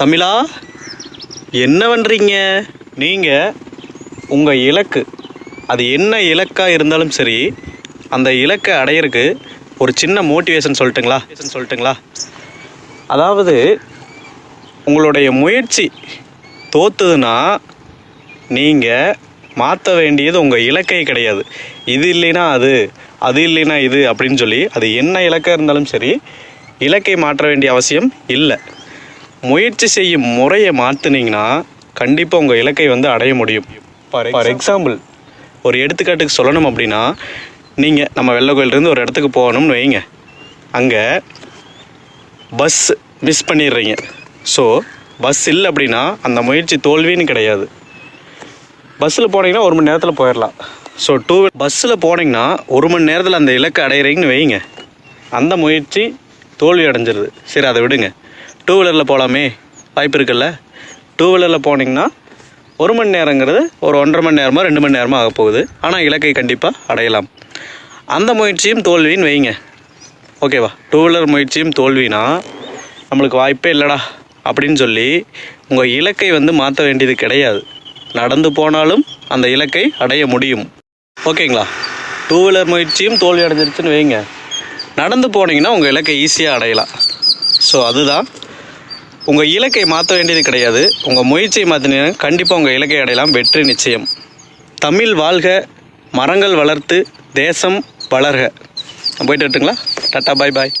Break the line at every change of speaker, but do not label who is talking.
தமிழா என்ன பண்ணுறீங்க நீங்கள் உங்கள் இலக்கு அது என்ன இலக்காக இருந்தாலும் சரி அந்த இலக்கை அடையிறதுக்கு ஒரு சின்ன மோட்டிவேஷன் சொல்லட்டுங்களா? சொல்லட்டுங்களா? அதாவது உங்களுடைய முயற்சி தோத்துதுன்னா நீங்கள் மாற்ற வேண்டியது உங்கள் இலக்கை கிடையாது. இது இல்லைன்னா அது அது இல்லைன்னா இது அப்படின்னு சொல்லி அது என்ன இலக்காக இருந்தாலும் சரி இலக்கை மாற்ற வேண்டிய அவசியம் இல்லை. முயற்சி செய்யும் முறையை மாற்றினீங்கன்னா கண்டிப்பாக உங்கள் இலக்கை வந்து அடைய முடியும். ஃபார் எக்ஸாம்பிள் ஒரு எடுத்துக்காட்டுக்கு சொல்லணும் அப்படின்னா நீங்கள் நம்ம வெள்ளை கோயிலேருந்து ஒரு இடத்துக்கு போகணும்னு வைங்க. அங்கே பஸ் மிஸ் பண்ணிடுறீங்க. ஸோ பஸ் இல்லை அப்படின்னா அந்த முயற்சி தோல்வின்னு கிடையாது. பஸ்ஸில் போனீங்கன்னா ஒரு மணி நேரத்தில் போயிடலாம். ஸோ டூ பஸ்ஸில் போனீங்கன்னா ஒரு மணி நேரத்தில் அந்த இலக்கை அடையிறீங்கன்னு வைங்க. அந்த முயற்சி தோல்வி அடைஞ்சிருது. சரி அதை விடுங்க. டூ வீலரில் போகலாமே வாய்ப்பு இருக்குல்ல? டூ வீலரில் போனீங்கன்னா ஒரு மணி நேரங்கிறது ஒரு ஒன்றரை மணி நேரமாக ரெண்டு மணி நேரமாக ஆக போகுது. ஆனால் இலக்கை கண்டிப்பாக அடையலாம். அந்த முயற்சியும் தோல்வின்னு வைங்க. ஓகேவா? டூ வீலர் முயற்சியும் தோல்வினா நம்மளுக்கு வாய்ப்பே இல்லைடா அப்படின்னு சொல்லி உங்கள் இலக்கை வந்து மாற்ற வேண்டியது கிடையாது. நடந்து போனாலும் அந்த இலக்கை அடைய முடியும். ஓகேங்களா? டூ வீலர் முயற்சியும் தோல்வி அடைஞ்சிருச்சுன்னு வைங்க. நடந்து போனீங்கன்னா உங்கள் இலக்கை ஈஸியாக அடையலாம். ஸோ அதுதான் உங்கள் இலக்கை மாற்ற வேண்டியது கிடையாது. உங்கள் முயற்சியை மாற்றினீங்கன்னா கண்டிப்பாக உங்கள் இலக்கை அடையலாம். வெற்றி நிச்சயம். தமிழ் வாழ்க மரங்கள் வளர்த்து தேசம் வளர்க. போயிட்டு வரட்டுங்களா? Tata bye bye.